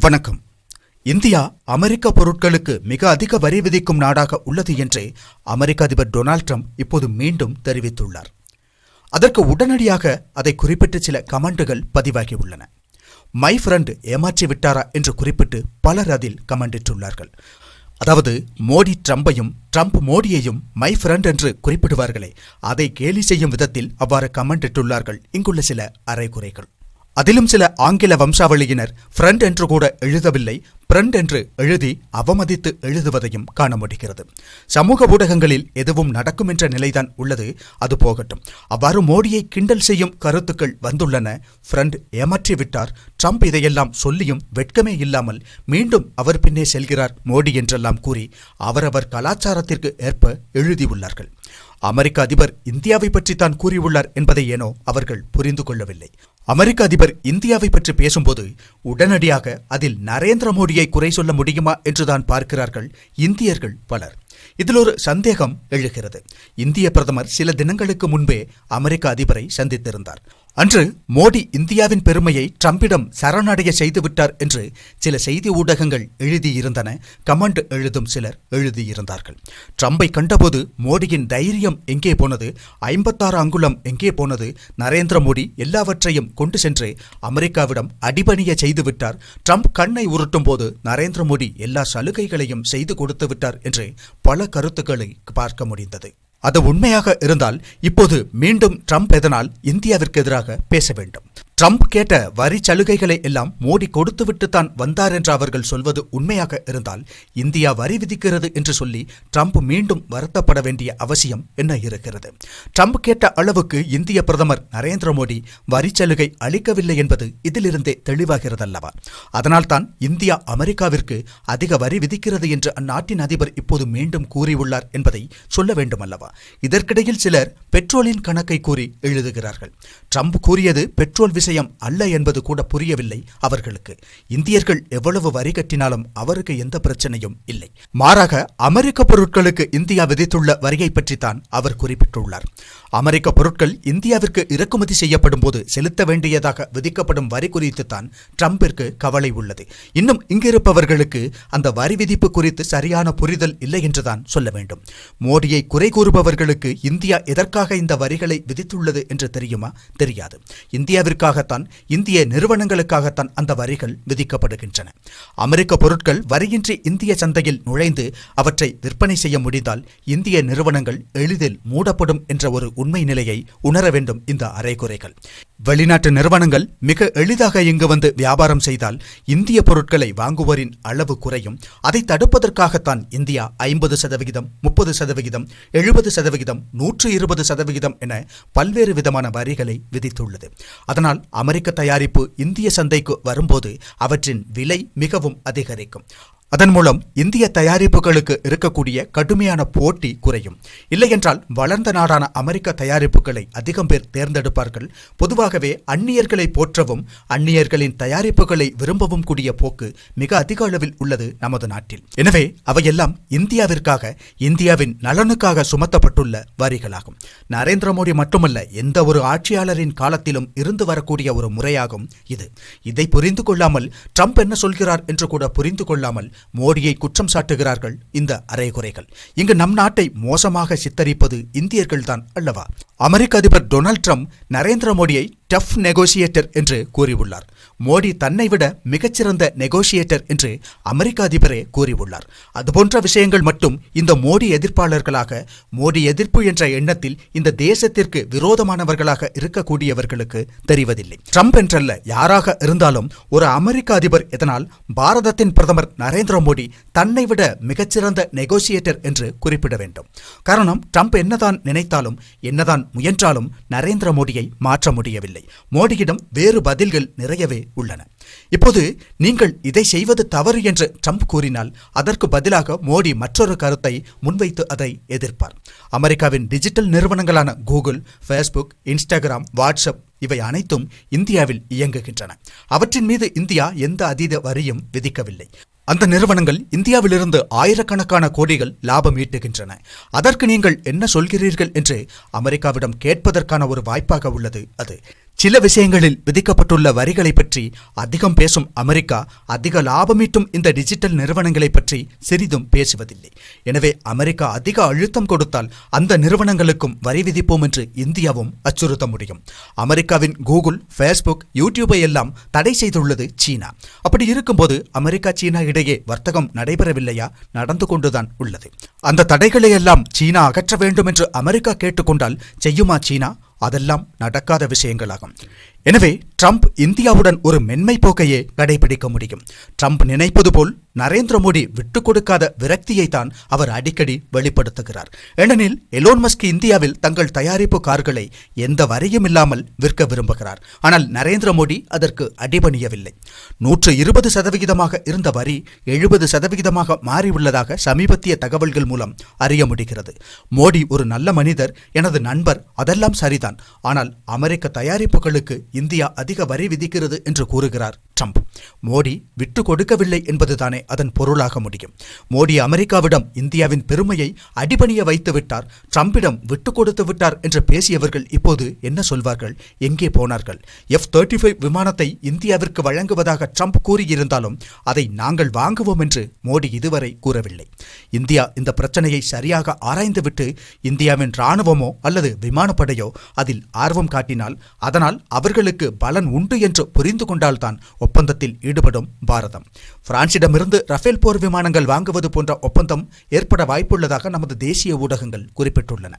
வணக்கம். இந்தியா அமெரிக்க பொருட்களுக்கு மிக அதிக வரி விதிக்கும் நாடாக உள்ளது என்று அமெரிக்க அதிபர் டொனால்ட் ட்ரம்ப் இப்போது மீண்டும் தெரிவித்துள்ளார். அதற்கு உடனடியாக அதை குறிப்பிட்டு சில கமெண்டுகள் பதிவாகியுள்ளன. மை ஃப்ரெண்ட் ஏமாற்றி விட்டாரா என்று குறிப்பிட்டு பலர் அதில் கமெண்டிட்டுள்ளார்கள். அதாவது மோடி ட்ரம்பையும் ட்ரம்ப் மோடியையும் மை ஃப்ரெண்ட் என்று குறிப்பிடுவார்களே அதை கேலி செய்யும் விதத்தில் அவ்வாறு கமெண்டிட்டுள்ளார்கள். இங்குள்ள சில அரைகுறைகள் அதிலும் சில ஆங்கில வம்சாவளியினர் ஃப்ரண்ட் என்று கூட எழுதவில்லை ஃப்ரண்ட் என்று எழுதி அவமதித்து எழுதுவதையும் காண முடிகிறது. சமூக ஊடகங்களில் எதுவும் நடக்கும் என்ற நிலைதான் உள்ளது அது போகட்டும். அவ்வாறு மோடியை கிண்டல் செய்யும் கருத்துக்கள் வந்துள்ளன. ஃப்ரண்ட் ஏமாற்றி விட்டார் ட்ரம்ப் இதையெல்லாம் சொல்லியும் வெட்கமே இல்லாமல் மீண்டும் அவர் பின்னே செல்கிறார் மோடி என்றெல்லாம் கூறி அவரவர் கலாச்சாரத்திற்கு ஏற்ப எழுதியுள்ளார்கள். அமெரிக்க அதிபர் இந்தியாவை பற்றி தான் கூறியுள்ளார் என்பதை ஏனோ அவர்கள் புரிந்து கொள்ளவில்லை. அமெரிக்க அதிபர் இந்தியாவை பற்றி பேசும்போது உடனடியாக அதில் நரேந்திர மோடியை குறை சொல்ல முடியுமா என்றுதான் பார்க்கிறார்கள் இந்தியர்கள் பலர். இதில் ஒரு சந்தேகம் எழுகிறது. இந்திய பிரதமர் சில தினங்களுக்கு முன்பே அமெரிக்க அதிபரை சந்தித்திருந்தார். அன்று மோடி இந்தியாவின் பெருமையை ட்ரம்பிடம் சரணடைய செய்துவிட்டார் என்று சில செய்தி ஊடகங்கள் எழுதியிருந்தன. கமெண்ட் எழுதும் சிலர் எழுதியிருந்தார்கள். ட்ரம்பை கண்டபோது மோடியின் தைரியம் எங்கே போனது? ஐம்பத்தாறு அங்குலம் எங்கே போனது? நரேந்திர மோடி எல்லாவற்றையும் கொண்டு சென்று அமெரிக்காவிடம் அடிபணிய செய்துவிட்டார். ட்ரம்ப் கண்ணை உருட்டும் போது நரேந்திர மோடி எல்லா சலுகைகளையும் செய்து கொடுத்து விட்டார் என்று பல கருத்துக்களை பார்க்க முடிந்தது. அது உண்மையாக இருந்தால் இப்போது மீண்டும் ட்ரம்ப் எதனால் இந்தியாவிற்கு எதிராக பேச வேண்டும். ட்ரம்ப் கேட்ட வரி சலுகைகளை எல்லாம் மோடி கொடுத்துவிட்டு தான் வந்தார் என்று அவர்கள் சொல்வது உண்மையாக இருந்தால் இந்தியா வரி விதிக்கிறது என்று சொல்லி ட்ரம்ப் மீண்டும் வருத்தப்பட வேண்டிய அவசியம் என்ன இருக்கிறது? ட்ரம்ப் கேட்ட அளவுக்கு இந்திய பிரதமர் நரேந்திர மோடி வரி சலுகை அளிக்கவில்லை என்பது இதிலிருந்தே தெளிவாகிறதல்லவா? அதனால்தான் இந்தியா அமெரிக்காவிற்கு அதிக வரி விதிக்கிறது என்று அந்நாட்டின் அதிபர் இப்போது மீண்டும் கூறியுள்ளார் என்பதை சொல்ல வேண்டும் அல்லவா இதற்கிடையில் சிலர் பெட்ரோலின் கணக்கை கூறி எழுதுகிறார்கள். ட்ரம்ப் கூறியது பெட்ரோல் விஷயம் அல்ல என்பது கூட புரியவில்லை அவர்களுக்கு. இந்தியர்கள் எவ்வளவு வரி கட்டினாலும் அவருக்கு எந்த பிரச்சனையும் இல்லை. மாறாக அமெரிக்க பொருட்களுக்கு இந்தியா விதித்துள்ள வரியை பற்றித்தான் அவர் குறிப்பிட்டுள்ளார். அமெரிக்க பொருட்கள் இந்தியாவிற்கு இறக்குமதி செய்யப்படும் போது செலுத்த வேண்டியதாக விதிக்கப்படும் வரி குறித்து தான் ட்ரம்பிற்கு கவலை உள்ளது. இன்னும் இங்கிருப்பவர்களுக்கு அந்த வரி விதிப்பு குறித்து சரியான புரிதல் இல்லை என்றுதான் சொல்ல வேண்டும். மோடியை குறை கூறுபவர்களுக்கு இந்தியா எதற்காக இந்த வரிகளை விதித்துள்ளது என்று தெரியுமா? தெரியாது. இந்தியாவிற்காக இந்தியாவிற்காகத்தான் இந்திய நிறுவனங்களுக்காகத்தான் அந்த வரிகள் விதிக்கப்படுகின்றன. அமெரிக்க பொருட்கள் வரியின்றி இந்திய சந்தையில் நுழைந்து அவற்றை விற்பனை செய்ய முடிந்தால் இந்திய நிறுவனங்கள் எளிதில் மூடப்படும் என்ற ஒரு உண்மை நிலையை உணர வேண்டும் இந்த அரைகுறைகள் வெளிநாட்டு நிறுவனங்கள் மிக எளிதாக இங்கு வந்து வியாபாரம் செய்தால் இந்திய பொருட்களை வாங்குவோரின் அளவு குறையும். அதை தடுப்பதற்காகத்தான் இந்தியா ஐம்பது சதவிகிதம் முப்பது சதவிகிதம் எழுபது சதவிகிதம் நூற்று இருபது சதவிகிதம் என பல்வேறு விதமான வரிகளை விதித்துள்ளது. அதனால் அமெரிக்க தயாரிப்பு இந்திய சந்தைக்கு வரும்போது அவற்றின் விலை மிகவும் அதிகரிக்கும். அதன் மூலம் இந்திய தயாரிப்புகளுக்கு இருக்கக்கூடிய கடுமையான போட்டி குறையும். இல்லையென்றால் வளர்ந்த நாடான அமெரிக்க தயாரிப்புகளை அதிகம் பேர் தேர்ந்தெடுப்பார்கள். பொதுவாகவே அந்நியர்களை போற்றவும் அந்நியர்களின் தயாரிப்புகளை விரும்பவும் கூடிய போக்கு மிக அதிக அளவில் உள்ளது நமது நாட்டில். எனவே அவையெல்லாம் இந்தியாவிற்காக இந்தியாவின் நலனுக்காக சுமத்தப்பட்டுள்ள வரிகளாகும். நரேந்திர மோடி மட்டுமல்ல எந்த ஒரு ஆட்சியாளரின் காலத்திலும் இருந்து வரக்கூடிய ஒரு முறையாகும் இது. இதை புரிந்து கொள்ளாமல் ட்ரம்ப் என்ன சொல்கிறார் என்று கூட புரிந்து கொள்ளாமல் மோடியை குற்றம் சாட்டுகிறார்கள் இந்த அரைகுறைகள். இங்கு நம் நாட்டை மோசமாக சித்தரிப்பது இந்தியர்கள்தான் அல்லவா? அமெரிக்க அதிபர் டொனால்ட் ட்ரம்ப் நரேந்திர மோடியை டஃப் நெகோசியேட்டர் என்று கூறியுள்ளார். மோடி தன்னை விட மிகச்சிறந்த நெகோசியேட்டர் என்று அமெரிக்க அதிபரே கூறியுள்ளார். அதுபோன்ற விஷயங்கள் மட்டும் இந்த மோடி எதிர்ப்பாளர்களாக மோடி எதிர்ப்பு என்ற எண்ணத்தில் இந்த தேசத்திற்கு விரோதமானவர்களாக இருக்கக்கூடியவர்களுக்கு தெரிவதில்லை. ட்ரம்ப் என்றல்ல யாராக இருந்தாலும் ஒரு அமெரிக்க அதிபர் இதனால் பாரதத்தின் பிரதமர் நரேந்திர மோடி தன்னை விட மிகச்சிறந்த நெகோசியேட்டர் என்று குறிப்பிட வேண்டும். காரணம் ட்ரம்ப் என்னதான் நினைத்தாலும் என்னதான் முயன்றாலும் நரேந்திர மோடியை மாற்ற முடியவில்லை. மோடியிடம் வேறு பதில்கள் நிறையவே உள்ளன. இப்போது நீங்கள் இதை செய்வது தவறு என்று ட்ரம்ப் கூறினால் அதற்கு பதிலாக மோடி மற்றொரு கருத்தை முன்வைத்து அதை எதிர்ப்பார். அமெரிக்காவின் டிஜிட்டல் நிறுவனங்களான கூகுள் ஃபேஸ்புக் இன்ஸ்டாகிராம் வாட்ஸ்அப் இவை அனைத்தும் இந்தியாவில் இயங்குகின்றன. அவற்றின் மீது இந்தியா எந்த அதீத வரியும் விதிக்கவில்லை. அந்த நிறுவனங்கள் இந்தியாவிலிருந்து ஆயிரக்கணக்கான கோடிகள் லாபம் ஈட்டுகின்றன. அதற்கு நீங்கள் என்ன சொல்கிறீர்கள் என்று அமெரிக்காவிடம் கேட்பதற்கான ஒரு வாய்ப்பாக உள்ளது அது. சில விஷயங்களில் விதிக்கப்பட்டுள்ள வரிகளை பற்றி அதிகம் பேசும் அமெரிக்கா அதிக லாபமீட்டும் இந்த டிஜிட்டல் நிறுவனங்களை பற்றி சிறிதும் பேசுவதில்லை. எனவே அமெரிக்கா அதிக அழுத்தம் கொடுத்தால் அந்த நிறுவனங்களுக்கும் வரி விதிப்போம் என்று இந்தியாவும் அச்சுறுத்த முடியும். அமெரிக்காவின் கூகுள் ஃபேஸ்புக் யூடியூபை எல்லாம் தடை செய்துள்ளது சீனா. அப்படி இருக்கும்போது அமெரிக்கா சீனா இடையே வர்த்தகம் நடைபெறவில்லையா? நடந்து கொண்டுதான் உள்ளது. அந்த தடைகளை எல்லாம் சீனா அகற்ற வேண்டும் என்று அமெரிக்கா கேட்டுக்கொண்டால் செய்யுமா சீனா? அதெல்லாம் நடக்காத விஷயங்களாகும். எனவே ட்ரம்ப் இந்தியாவுடன் ஒரு மென்மை போக்கையே கடைபிடிக்க முடியும். ட்ரம்ப் நினைப்பது போல் நரேந்திர மோடி விட்டுக் கொடுக்காத விரக்தியை தான் அவர் அடிக்கடி வெளிப்படுத்துகிறார். ஏனெனில் எலோன் மஸ்க் இந்தியாவில் தங்கள் தயாரிப்பு கார்களை எந்த வரியும் இல்லாமல் விற்க விரும்புகிறார். ஆனால் நரேந்திர மோடி அதற்கு அடிபணியவில்லை. நூற்று இருபது சதவிகிதமாக இருந்த வரி எழுபது சதவிகிதமாக மாறியுள்ளதாக சமீபத்திய தகவல்கள் மூலம் அறிய முடிகிறது. மோடி ஒரு நல்ல மனிதர் எனது நண்பர் அதெல்லாம் சரிதான். ஆனால் அமெரிக்க தயாரிப்புகளுக்கு இந்தியா அதிக வரி விதிக்கிறது என்று கூறுகிறார். ட்ரம்ப் மோடி விட்டு கொடுக்கவில்லை என்பதுதானே அதன் பொருளாக முடியும். மோடி அமெரிக்காவிடம் இந்தியாவின் பெருமையை அடிபணிய வைத்து விட்டார். ட்ரம்பிடம் விட்டு கொடுத்து விட்டார் என்று பேசியவர்கள் இப்போது என்ன சொல்வார்கள்? எங்கே போனார்கள்? எஃப் தேர்ட்டி ஃபைவ் விமானத்தை இந்தியாவிற்கு வழங்குவதாக ட்ரம்ப் கூறியிருந்தாலும் அதை நாங்கள் வாங்குவோம் என்று மோடி இதுவரை கூறவில்லை. இந்தியா இந்த பிரச்சனையை சரியாக ஆராய்ந்துவிட்டு இந்தியாவின் இராணுவமோ அல்லது விமானப்படையோ அதில் ஆர்வம் காட்டினால் அதனால் அவர்களுக்கு பலன் உண்டு என்று புரிந்து கொண்டால்தான் ஒப்பந்தத்தில் ஈடுபடும் பாரதம். பிரான்சிடமிருந்து ரஃபேல் போர் விமானங்கள் வாங்குவது போன்ற ஒப்பந்தம் ஏற்பட வாய்ப்புள்ளதாக நமது தேசிய ஊடகங்கள் குறிப்பிட்டுள்ளன.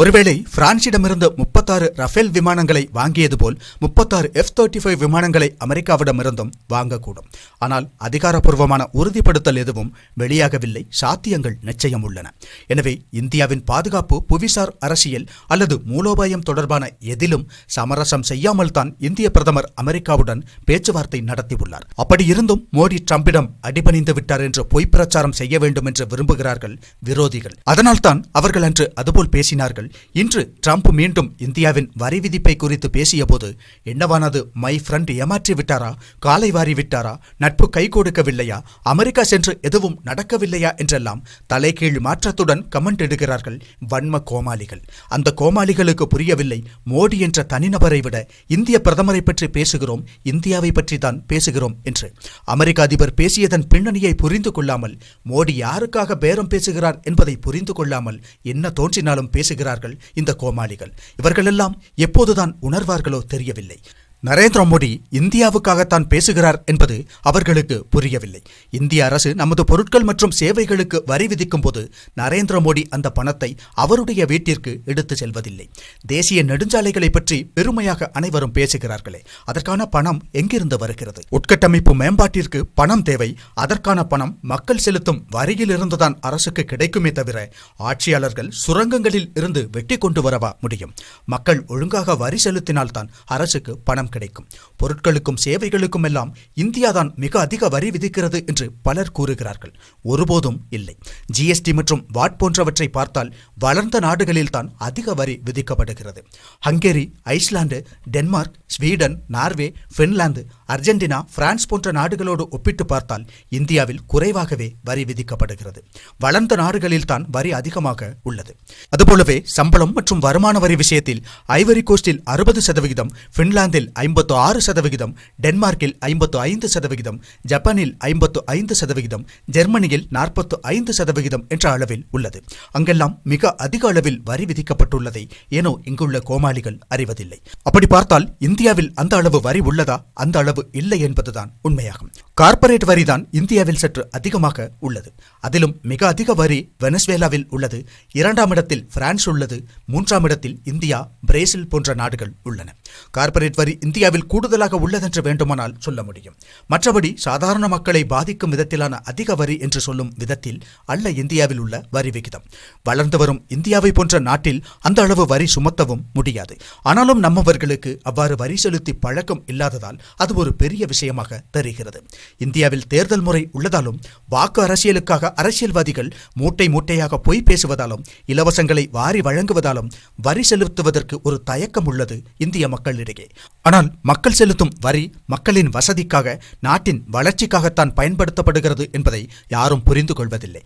ஒருவேளை பிரான்சிடமிருந்து முப்பத்தாறு ரஃபேல் விமானங்களை வாங்கியது போல் முப்பத்தாறு எஃப் தேர்ட்டி ஃபைவ் விமானங்களை அமெரிக்காவிடமிருந்தும் வாங்கக்கூடும். ஆனால் அதிகாரப்பூர்வமான உறுதிப்படுத்தல் எதுவும் வெளியாகவில்லை. சாத்தியங்கள் நிச்சயம் உள்ளன எனவே இந்தியாவின் பாதுகாப்பு புவிசார் அரசியல் அல்லது மூலோபாயம் தொடர்பான எதிலும் சமரசம் செய்யாமல் தான் இந்திய பிரதமர் அமெரிக்காவுடன் பேச்சுவார்த்தை நடத்தியுள்ளார். அப்படி இருந்தும் மோடி ட்ரம்பிடம் அடிபணிந்து விட்டார் என்று பொய் பிரச்சாரம் செய்ய வேண்டும் என்று விரும்புகிறார்கள் விரோதிகள். அதனால்தான் அவர்கள் அன்று அதுபோல் பேசினார்கள். இன்று ட்ரம்ப் மீண்டும் இந்தியாவின் வரி விதிப்பை குறித்து பேசியபோது என்னவானது? மை ஃப்ரெண்ட் ஏமாற்றி விட்டாரா காலை வாரி விட்டாரா நட்பு கை கொடுக்கவில்லையா? அமெரிக்கா சென்று எதுவும் நடக்கவில்லையா? என்றெல்லாம் தலைகீழ் மாற்றத்துடன் கமெண்ட் எடுக்கிறார்கள் வன்ம கோமாளிகள். அந்த கோமாளிகளுக்கு புரியவில்லை மோடி என்ற தனிநபரை விட இந்திய பிரதமரை பற்றி பேசுகிறோம் இந்தியாவை பற்றி தான் பேசுகிறோம் என்று. அமெரிக்க அதிபர் பேசியதன் பின்னணியை புரிந்து கொள்ளாமல் மோடி யாருக்காக பேரம் பேசுகிறார் என்பதை புரிந்து கொள்ளாமல் என்ன தோன்றினாலும் பேசுகிறார் இருக்கிறார்கள் இந்த கோமாளிகள். இவர்களெல்லாம் எப்போதுதான் உணர்வார்களோ தெரியவில்லை. நரேந்திர மோடி இந்தியாவுக்காகத்தான் பேசுகிறார் என்பது அவர்களுக்கு புரியவில்லை. இந்திய அரசு நமது பொருட்கள் மற்றும் சேவைகளுக்கு வரி விதிக்கும் போது நரேந்திர மோடி அந்த பணத்தை அவருடைய வீட்டிற்கு எடுத்து செல்வதில்லை. தேசிய நெடுஞ்சாலைகளை பற்றி பெருமையாக அனைவரும் பேசுகிறார்களே அதற்கான பணம் எங்கிருந்து வருகிறது? உட்கட்டமைப்பு மேம்பாட்டிற்கு பணம் தேவை அதற்கான பணம் மக்கள் செலுத்தும் வரியிலிருந்துதான் அரசுக்கு கிடைக்குமே தவிர ஆட்சியாளர்கள் சுரங்கங்களில் இருந்து வெட்டி கொண்டு வரவா முடியும்? மக்கள் ஒழுங்காக வரி செலுத்தினால்தான் அரசுக்கு பணம் கிடைக்கும். பொருட்களுக்கும் சேவைகளுக்கும் எல்லாம் இந்தியாதான் மிக அதிக வரி விதிக்கிறது என்று பலர் கூறுகிறார்கள். ஒருபோதும் இல்லை. ஜிஎஸ்டி மற்றும் வாட் போன்றவற்றை பார்த்தால் வளர்ந்த நாடுகளில் தான் அதிக வரி விதிக்கப்படுகிறது. Hungary Iceland Denmark Sweden Norway Finland Argentina France போன்ற நாடுகளோடு ஒப்பிட்டு பார்த்தால் இந்தியாவில் குறைவாகவே வரி விதிக்கப்படுகிறது. வளர்ந்த நாடுகளில்தான் வரி அதிகமாக உள்ளது. அதுபோலவே சம்பளம் மற்றும் வருமான வரி விஷயத்தில் ஐவரி கோஸ்டில் அறுபது சதவிகிதம் பின்லாந்தில் ஐம்பத்து ஆறு சதவிகிதம் டென்மார்க்கில் ஐம்பத்து ஐந்து சதவிகிதம் ஜப்பானில் ஐம்பத்து ஐந்து சதவிகிதம் ஜெர்மனியில் நாற்பத்து ஐந்து சதவிகிதம் என்ற அளவில் உள்ளது. அங்கெல்லாம் மிக அதிக அளவில் வரி விதிக்கப்பட்டுள்ளதை ஏனோ இங்குள்ள கோமாளிகள் அறிவதில்லை. அப்படி பார்த்தால் இந்தியாவில் அந்த அளவு வரி உள்ளதா? அந்த அளவு அளவு இல்லை என்பதுதான் உண்மையாகும். கார்ப்பரேட் வரிதான் இந்தியாவில் சற்று அதிகமாக உள்ளது. அதிலும் மிக அதிக வரி வெனஸ்வேலாவில் உள்ளது. இரண்டாம் இடத்தில் பிரான்ஸ் உள்ளது. மூன்றாம் இடத்தில் இந்தியா பிரேசில் போன்ற நாடுகள் உள்ளன. கார்ப்பரேட் வரி இந்தியாவில் கூடுதலாக உள்ளதென்று வேண்டுமானால் சொல்ல முடியும். மற்றபடி சாதாரண மக்களை பாதிக்கும் விதத்திலான அதிக வரி என்று சொல்லும் விதத்தில் அல்ல இந்தியாவில் உள்ள வரி விகிதம். வளர்ந்து வரும் இந்தியாவை போன்ற நாட்டில் அந்த அளவு வரி சுமத்தவும் முடியாது. ஆனாலும் நம்மவர்களுக்கு அவ்வாறு வரி செலுத்தி பழக்கம் இல்லாததால் அது ஒரு பெரிய விஷயமாக தெரிகிறது. இந்தியாவில் தேர்தல் முறை உள்ளதாலும் வாக்கு அரசியலுக்காக அரசியல்வாதிகள் மூட்டை மூட்டையாக பொய் பேசுவதாலும் இலவசங்களை வாரி வழங்குவதாலும் வரி செலுத்துவதற்கு ஒரு தயக்கம் உள்ளது இந்திய மக்களிடையே. ஆனால் மக்கள் செலுத்தும் வரி மக்களின் வசதிக்காக நாட்டின் வளர்ச்சிக்காகத்தான் பயன்படுத்தப்படுகிறது என்பதை யாரும் புரிந்து கொள்வதில்லை.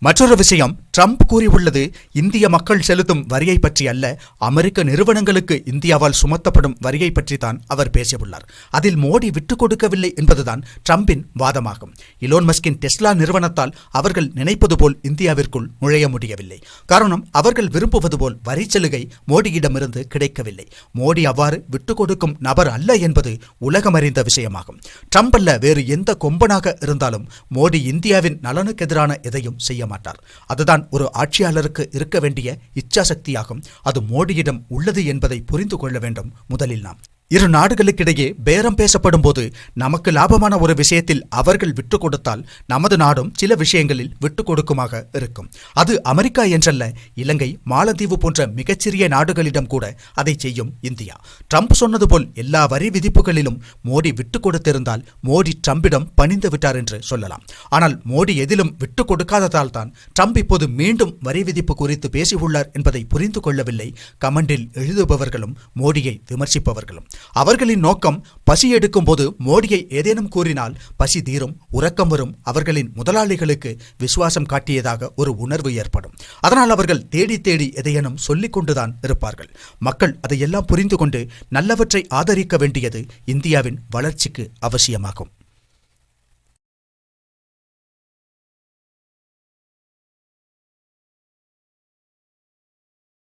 மற்றொரு விஷயம் ட்ரம்ப் கூறியுள்ளது இந்திய மக்கள் செலுத்தும் வரியை பற்றி அல்ல அமெரிக்க நிறுவனங்களுக்கு இந்தியாவால் சுமத்தப்படும் வரியை பற்றி தான் அவர் பேசியுள்ளார். அதில் மோடி விட்டுக் கொடுக்கவில்லை என்பதுதான் ட்ரம்பின் வாதமாகும். இலோன் மஸ்கின் டெஸ்லா நிறுவனத்தால் அவர்கள் நினைப்பது போல் இந்தியாவிற்குள் நுழைய முடியவில்லை. காரணம் அவர்கள் விரும்புவது போல் வரி சலுகை மோடியிடமிருந்து கிடைக்கவில்லை. மோடி அவ்வாறு விட்டுக் கொடுக்கும் நபர் அல்ல என்பது உலகமறிந்த விஷயமாகும். ட்ரம்ப் அல்ல வேறு எந்த கொம்பனாக இருந்தாலும் மோடி இந்தியாவின் நலனுக்கு எதிரான எதையும் செய்ய மாட்டார். அதுதான் ஒரு ஆட்சியாளருக்கு இருக்க வேண்டிய இச்சாசக்தியாகும். அது மோடியிடம் உள்ளது என்பதை புரிந்து கொள்ள வேண்டும் முதலில் நாம். இரு நாடுகளுக்கிடையே பேரம் பேசப்படும் போது நமக்கு லாபமான ஒரு விஷயத்தில் அவர்கள் விட்டுக் கொடுத்தால் நமது நாடும் சில விஷயங்களில் விட்டுக் கொடுக்குமாக இருக்கும். அது அமெரிக்கா என்றல்ல இலங்கை மாலத்தீவு போன்ற மிகச்சிறிய நாடுகளிடம் கூட அதை செய்யும் இந்தியா. ட்ரம்ப் சொன்னது போல் எல்லா வரி விதிப்புகளிலும் மோடி விட்டுக் கொடுத்திருந்தால் மோடி ட்ரம்பிடம் பணிந்து விட்டார் என்று சொல்லலாம். ஆனால் மோடி எதிலும் விட்டுக் கொடுக்காததால் தான் ட்ரம்ப் இப்போது மீண்டும் வரி விதிப்பு குறித்து பேசியுள்ளார் என்பதை புரிந்து கொள்ளவில்லை. கமெண்டில் எழுதுபவர்களும் மோடியை விமர்சிப்பவர்களும். அவர்களின் நோக்கம் பசி எடுக்கும் போது மோடியை ஏதேனும் கூறினால் பசி தீரும் உறக்கம் வரும். அவர்களின் முதலாளிகளுக்கு விசுவாசம் காட்டியதாக ஒரு உணர்வு ஏற்படும். அதனால் அவர்கள் தேடி தேடி எதையேனும் சொல்லிக் கொண்டுதான் இருப்பார்கள். மக்கள் அதையெல்லாம் புரிந்து கொண்டு நல்லவற்றை ஆதரிக்க வேண்டியது இந்தியாவின் வளர்ச்சிக்கு அவசியமாகும்.